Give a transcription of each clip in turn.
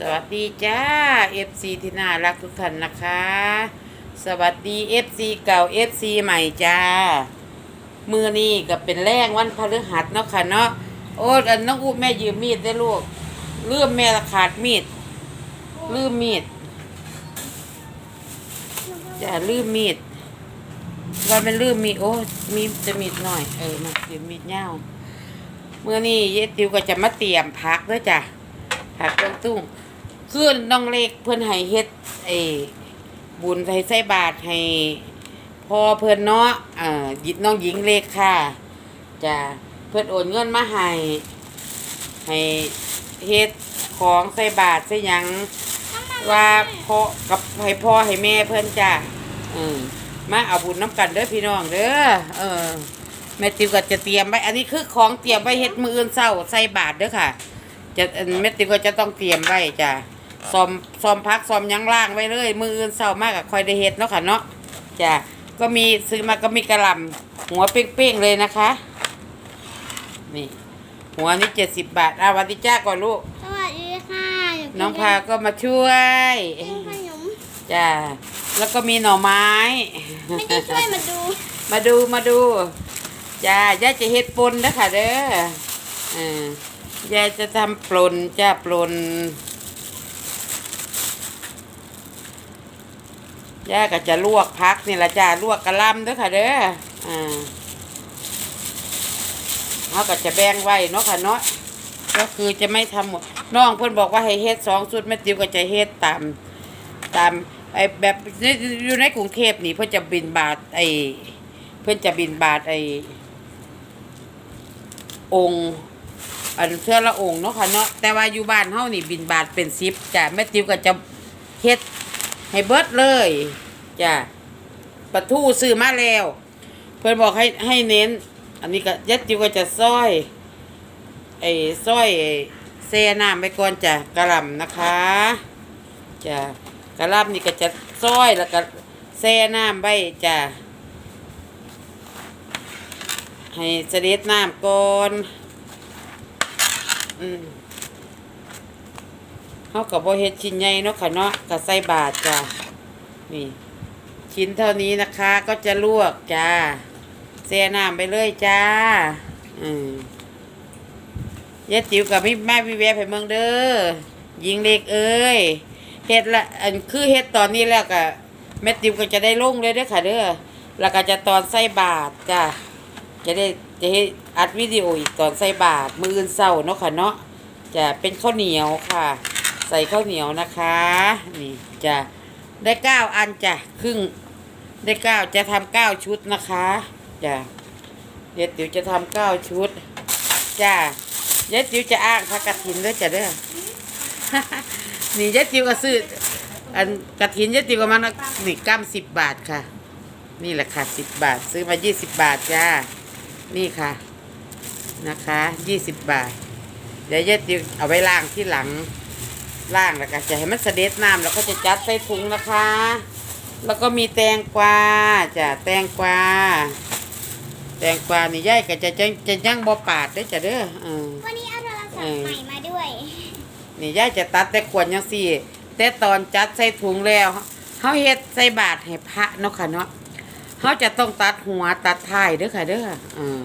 สวัสดีจ้า FC ที่น่ารักทุกท่านนะคะ สวัสดี FC เก่า FC ใหม่จ้า มือนี้ก็เป็นแรงวันพฤหัสเนาะค่ะเนาะ โอ้ยอันน้องอูแม่ยืมมีดได้ลูกเลื่อมแม่ละขาดมีดลืมมีดจ้าลืมมีดว่ามันลืมมีดโอ้มีจะมีดหน่อย เออมายืมมีดเงาเมื่อนี้เยติวก็จะมาเตรียมพักด้วยจ้ะผักเครื่องตุ้ง คือน้องเล็กเพิ่นให้เฮ็ดไอ้บุญใส่ใส่บาตรให้พ่อเพิ่นเนาะเอ่อยิน้องหญิงเล็กค่ะจะเพิ่นโอนเงินมาให้ให้เฮ็ดของใส่บาตรใส่หยังว่าพ่อกับให้พ่อให้แม่เพิ่นจ้ะเออมาเอาบุญน้ำกันเด้อพี่น้องเด้อเออแม่ติวก็จะเตรียมไว้อันนี้คือของเตรียมไว้เฮ็ดมืออื่นเช้าใส่บาตรเด้อค่ะ จะอันเม็ดติวก็จะต้องเตรียมไว้จ้ะ ซ้อมซ้อมพักซ้อมหยังล่างไว้เลย มืออื่นเศร้ามากกับคอยได้เฮ็ดเนาะค่ะเนาะจ้ะก็มีซื้อมาก็มีกระหลำหัวเป้งๆเลยนะคะ นี่ หัวนี่เจ็ดสิบบาทอาวันติจ้าก่อนลูก สวัสดีค่ะหกิน้องพาก็มาช่วย กินขนมจ้ะแล้วก็มีหน่อไม้ ไม่ได้ช่วยมาดูมาดูมาดูจ้าย่าจะเฮ็ดปนนะค่ะเด้ออ่ายายจะทำปลนจ้าปลน ย่าก็จะลวกพักนี่ละจ้าลวกกระลำด้อค่ะเด้ออ่าเขาก็จะแบ่งไว้เนาะค่ะเนาะก็คือจะไม่ทำหมดน้องเพิ่อนบอกว่าให้เฮ็ดสองชุดแม่ติวก็จะเฮ็ดตามตามไอ้แบบอยู่ในกรุงเทพนี่เพิ่นจะบินบาทไอ้เพิ่นจะบินบาทไอ้องค์อันเชื่อละองค์เนาะค่ะเนาะแต่ว่าอยู่บ้านเฮานี่บินบาทเป็นสิบจ้ะแม่ติวก็จะเฮ็ด ให้เบิดเลยจ้ะปลาทูซื้อมาแล้ว เพิ่อนบอกให้ให้เน้น อันนี้ก็ยัดติวก็จะซ้อยไอ้ซ้อยไอ้แซ่น้ำไปก่อนจ้ะกระลำนะคะจ้ะกระลาบนี่ก็จะซอยแล้วก็แช่น้ำไว้จ้ะให้เสด็จน้ำก่อน อืม เขากับโบเฮ็ดชิ้นใหญ่เนาะค่ะเนาะก็ใส่บาทจ้ะนี่ชิ้นเท่านี้นะคะก็จะลวกจ้าแช่น้ำไปเลยจ้า อืมยายติ๋วกับพี่แม่พี่แวะไปเมืองเด้อยิงเล็กเอ้ยเฮ็ดละอันคือเฮ็ดตอนนี้แล้วก็แม่ติ๋วก็จะได้ลงเลยเด้อค่ะเด้อแล้วก็จะตอนใส่บาทจ้ะจะได้จะให้อัดวิดีโออีกตอนใส่บาทมืออื่นเศร้าเนาะค่ะเนาะจะเป็นข้าวเหนียวค่ะ ใส่ข้าวเหนียวนะคะ นี่จะได้เก้าอันจ้ะครึ่งได้เก้าจะทำเก้าชุดนะคะจ้ะเดี๋ยวติ๋วจะทำเก้าชุดจ้ะเดี๋ยวติ๋วจะอ้างพระกฐินด้วยจ้ะเด้อนี่ยายติ๋วก็ซื้ออันกระถินยายติ๋วก็มันนี่กำสิบบาทค่ะ นี่แหละค่ะสิบบาท ซื้อมายี่สิบบาทจ้านี่ค่ะนะคะยี่สิบบาท เดี๋ยวยายติวเอาไว้ล่างที่หลัง ล่างแล้วก็จะให้มันเสด็จน้ำแล้วก็จะจัดใส่ถุงนะคะ แล้วก็มีแตงกวาจ้ะแตงกวาแตงกวานี่ยายก็จะจะจะย่างบ่ปาดเด้อจ้ะเด้อเออวันนี้เอาโทรศัพเอท์อใหม่มาด้วยนี่ยายจะตัดแต่ขวดยังสี่ แต่ตอนจัดใส่ถุงแล้วเขาเฮ็ดใส่บาทให้พระเนาะค่ะเนาะเขาจะต้องตัดหัวตัดท้ายเด้อค่ะเด้อเออ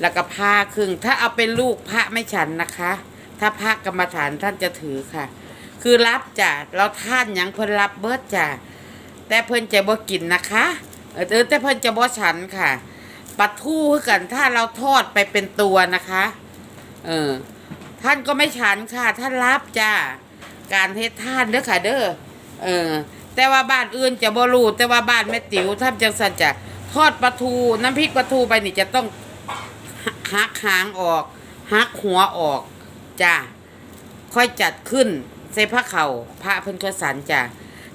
แล้วก็พาครึ่งถ้าเอาเป็นลูกพระไม่ฉันนะคะ ถ้าพระกรรมฐานท่านจะถือค่ะ คือรับจ้ะเราท่านยังเพิ่นรับเบิดจ้ะแต่เพิ่นจะบ่กินนะคะเออเอแต่เพิ่นจะบ่ฉันค่ะปลาทูคือกันถ้าเราทอดไปเป็นตัวนะคะ เออท่านก็ไม่ฉันค่ะ ท่านรับจ้าการเฮ็ดท่านเด้อค่ะเด้อเออ แต่ว่าบ้านอื่นจะบ่รู้แต่ว่าบ้านแม่ติ๋วท่านจังสันจะทอดปลาทูน้ำพริกปลาทูไปนี่จะต้องหักหางออกหักหัวออก จ้าค่อยจัดขึ้นใส่พระเขาพระเพิ่นก็สันจ้า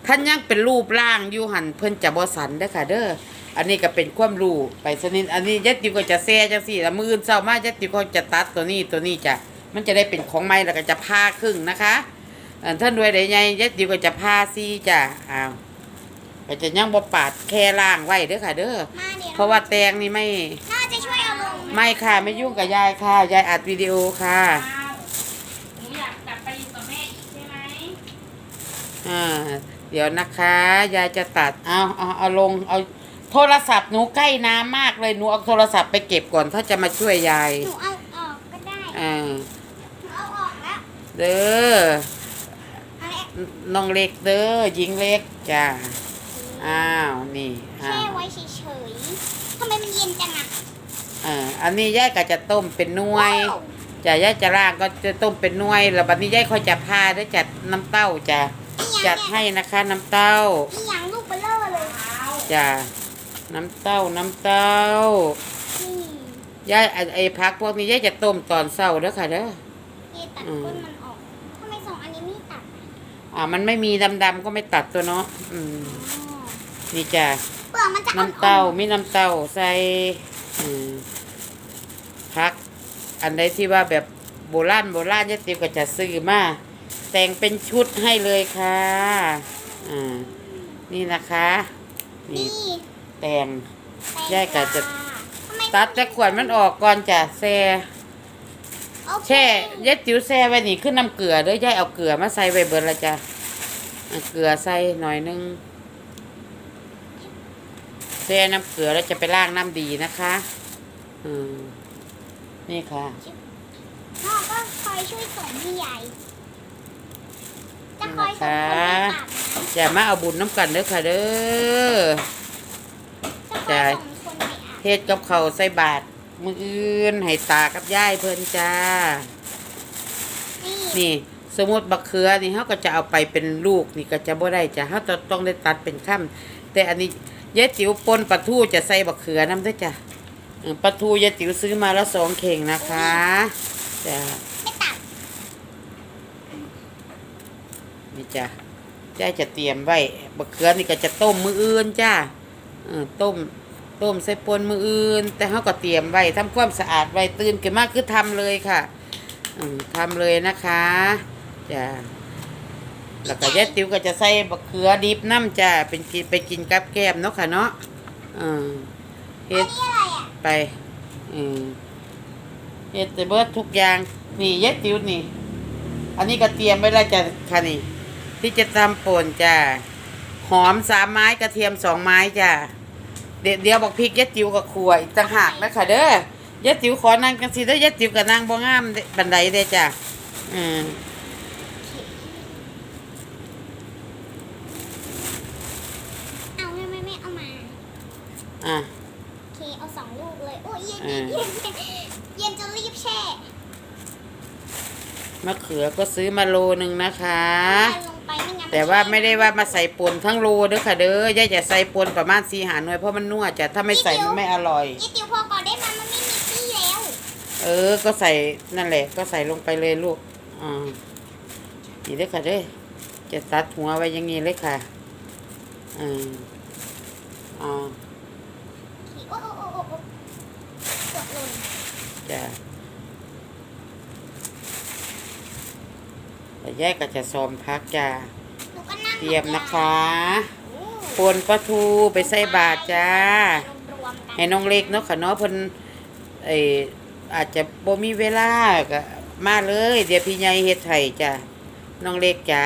ท่านยังเป็นรูปร่างอยู่หันเพิ่นจะบ่สันเด้อค่ะ เด้ออันนี้ก็เป็นความรู้ไปสนิทอันนี้ยัดติวก็จะแซ่จังสี่ละมืออื่นเช้ามายัดติวก็จะตัดตัวนี้ตัวนี้จ้ะมันจะได้เป็นของไม้แล้วก็จะผ้าครึ่งนะคะเอ่อท่านด้วยได้ไงยัดดีก็จะผ้าซี่จ้ะอ้าวก็จะยังบ่ปาดแค่ล่างไว้เด้อค่ะ เด้อมาเดี๋ยวเพราะว่าแตงนี่ไม่น่าจะช่วยเอาลงไม่ค่ะไม่ยุ่งกับยายค่ะยายอัดวิดีโอค่ะ หนูอยากกลับไปอยู่กับแม่อีกใช่ไหม อ่าเดี๋ยวนะคะ ยายจะตัดเอาเอาเอาลงเอาโทรศัพท์หนูใกล้น้ำมากเลยหนูเอาโทรศัพท์ไปเก็บก่อนถ้าจะมาช่วยยายหนูเอาออกก็ได้อ่าหนูเอาออกแล้วเด้ออันนี้น้องเล็กเด้อหญิงเล็กจ้าอ้าวนี่อ้าแช่วไว้เฉยๆทำไมมันเย็นจังอะอ่าอันนี้ยายก็จะต้มเป็นหน่วย ว้าวจะยายจะล่างก็จะต้มเป็นหน่วย แล้วบัดนี้ยายค่อยจะพาได้จัดน้ำเต้าจ้ะนี่ยัง จัดเนี่ยให้นะคะน้ำเต้านี่ยังลูกเบลเลอร์เลยจ้ะน้ำเต้าน้ำเต้านี่ยายไอ้ไอ้พักพวกนี้ยายจะต้มตอนเช้าเด้อค่ะเด้อนี่ตัดอืมก้นมันออกทำไมสองอันนี้ไม่ตัดอะอ่ามันไม่มีดำๆก็ไม่ตัดตัวเนาะอืมอ๋อนี่จ้ะเปลือกมันจะอ่อนๆน้ำเต้ามีน้ำเต้าใส่อืมพัก อันใดที่ว่าแบบโบราณโบราณยายติ๋วก็จะซื้อมา แต่งเป็นชุดให้เลยค่ะ อ่า นี่นะคะ นี่นี่แต่งแตงยายก็จะทำไมตัดแต่ขวดมันออกก่อนจ้ะแซ่โอเคแช่ยายติ๋วแช่ไว้นี่ขึ้นน้ำเกลือเด้อยายเอาเกลือมาใส่ไว้เบิดละจ้ะเอาเกลือใส่หน่อยนึงแช่น้ำเกลือแล้วจะไปล้างน้ำดีนะคะ อืม นี่ค่ะพ่อก็คอยช่วยส่งให้ยายจะคอยส่งนะให้คะยายตัดอย่ามาเอาบุญน้ำกันเด้อค่ะเด้อจะคอยจ้ะส่งคนไปอาบเฮ็ดกับเขาวใส่บาตรมืออื่นให้ตากับยายเพิ่นจ้านี่นี่สมมติบักเขือนี่เขาก็จะเอาไปเป็นลูกนี่ก็จะบ่ได้จ้ะเขาจะต้องได้ตัดเป็นข้ำแต่อันนี้ยายติ๋วปนปลาทูจะใส่บักเขือน้ำด้วยจ้ะเออปลาทูยายติ๋วซื้อมาแล้วสองเข่งนะคะจ้ะ ไม่ตัด นี่ จ้ะยายจะเตรียมไว้บักเขือนี่ก็จะต้มมืออื่นจ้าต้มต้มใส่ปนมืออื่น แต่เขาก็เตรียมไว้ทำความสะอาดไว้ตื่นขึ้นมากคือทำเลยค่ะทำเลยนะคะจ้ะแล้วก็ยายติ๋วก็จะใส่บักเขือดิบน้ำจ้าเป็นกินไปกินกับแก้มเนาะค่ะเนาะเฮ็ดไปเฮ็ดแต่เบิดทุกอย่างนี่ยายติ๋วนี่ อันนี้ก็เตรียมไว้แล้วจ้ะค่ะนี่ ที่จะทำป่นจ้าหอมสามไม้กระเทียมสองไม้จ้าเดี๋ยวเดี๋ยวบอกพริกยายติ๋วกับขัวอีกต่างหากนะคะเด้อยายติ๋วขอนั่งกันสิเด้อยายติ๋วกับนางบ่งามเด้บันไดเด้จ้าอืมเอาไม่ไม่ไม่เอามาอะโอเคเอาสองลูกเลยโอ้ยเย็นเออเย็นเย็นเย็นจะรีบแช่มะเขือก็ซื้อมาโลนึงนะคะเอาลง ไปไม่งั้นนแต่ว่าไม่ได้ว่ามาใส่ปนทั้งโลเด้อค่ะเด้อยายจะใส่ปนประมาณสีหาหน่วยเพราะมันนัวจ้ะถ้าไม่ใส่มันไม่อร่อย ยี่ติวพอก่อนได้ไหมมันไม่มีที่แล้วเออ ก็ใส่นั่นแหละ ก็ใส่ลงไปเลยลูกอ่านี่เด้อค่ะเด้อจะตัดหัวไว้อย่างนี้เลยค่ะอ่าอ่าโอ้โอ้โอ้โอ้โอ้กดลงจ้ะ แต่ยายก็จะซ้อมพักจ้าหนูก็นั่งเตรียมนะคะ โอ้ปนปลาทูไปใส่บาตรจ้า รวมๆกันให้น้องเล็กเนาะค่ะเนาะเพิ่นไออาจจะบ่มีเวลาก็มาเลย เดี๋ยวพี่ใหญ่เฮ็ดให้จ้ะน้องเล็กจ้า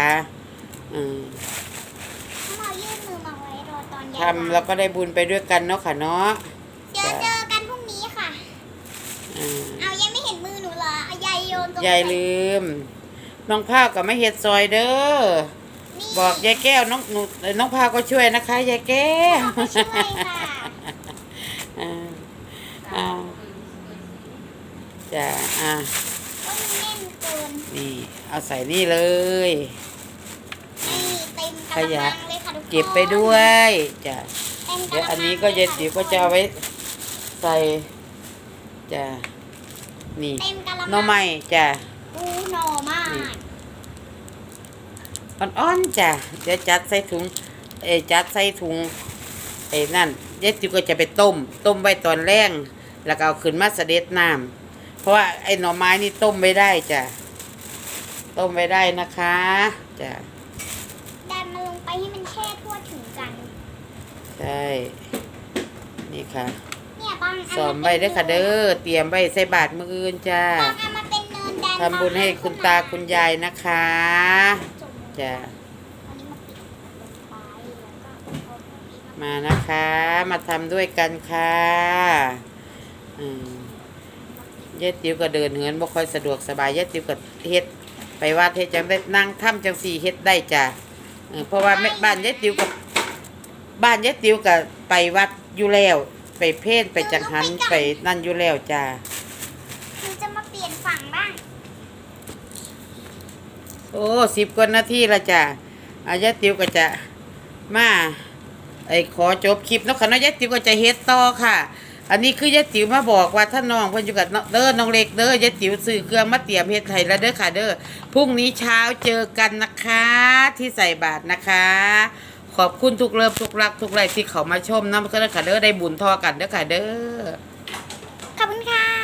อืมถ้าเรายื่นมือมาไว้รอตอนยายทำแล้วก็ได้บุญไปด้วยกันเนาะค่ะเนาะเดี๋ยวเจอกันพรุ่งนี้ค่ะ อืมเอายังไม่เห็นมือหนูเหรอเอายายโยนตรงยายลืม น้องพาวก็ไม่เฮ็ดซอยเด้อนี่บอกยายแก้วน้องหนูเอ่อน้องพาวก็ช่วยนะคะยายแก้วเขาก็ช่วยค่ะอ่าอ่าจ้ะอ่าว่ามันแน่นเกินนี่ เอาใส่นี่เลยนี่เต็มกขระยะมังเลยค่ะทุกคนเก็บไปด้วยจ้ะเต็มกเดี๋ยวระมังอันนี้ก็เย็นติ๋วก็จะเอาไว้ใส่จ้ะนี่เต็มกระมังหน่อไม้จ้ะ อู้หน่อมากนี่อ่อนๆจ้ะเดี๋ยวจัดใส่ถุงเอยจัดใส่ถุงไอ้นั่นเย็ดติ๋วก็จะไปต้ม ต้มไว้ตอนแรงแล้วก็เอาขึ้นมาเสด็จน้ำเพราะว่าไอ้หน่อไม้นี่ต้มไม่ได้จ้ะต้มไม่ได้นะคะจ้ะดันมันลงไปให้มันแช่ทั่วถึงกันใช่นี่ค่ะเนี่ยบางอันสอมไว้เด้อค่ะเด้อเตรียมไว้ใส่บาตรมื้ออื่นจ้าบางอัน ทำบุญให้คุณตาคุณยายนะคะจะมานะคะ มาทำด้วยกันค่ะเย็ดติ๋วก็เดินเหินบ่ค่อยสะดวกสบายเย็ดติ๋วก็เฮ็ดไปวัดเทจังได้นั่งถ้ำจังสี่เฮ็ดได้จ้ะเพราะว่าบ้านเย็ดติ๋วกับบ้านเย็ดติ๋วกับไปวัดอยู่แล้ว ไปเพศไปจังหันไปนั่นอยู่แล้วจ้า โอ้สิบกว่านาทีละจ้ะอายายติ๋วก็จะมาไอ้ขอจบคลิปเนาะค่ะเนาะยายติ๋วก็จะเฮ็ดต่อค่ะ อันนี้คือยายติ๋วมาบอกว่าถ้าน้องเพิ่นอยู่กับน้องเด้อน้องเล็กเด้อยายติ๋วซื้อเครื่องมาเตรียมเฮ็ดให้แล้วเด้อค่ะเด้อพรุ่งนี้เช้าเจอกันนะคะ ที่ใส่บาตรนะคะ ขอบคุณทุกเลิฟทุกรักทุกไรที่เขามาชมน้ำก็เด้อค่ะเด้อได้บุญทอกันเด้อค่ะเด้อ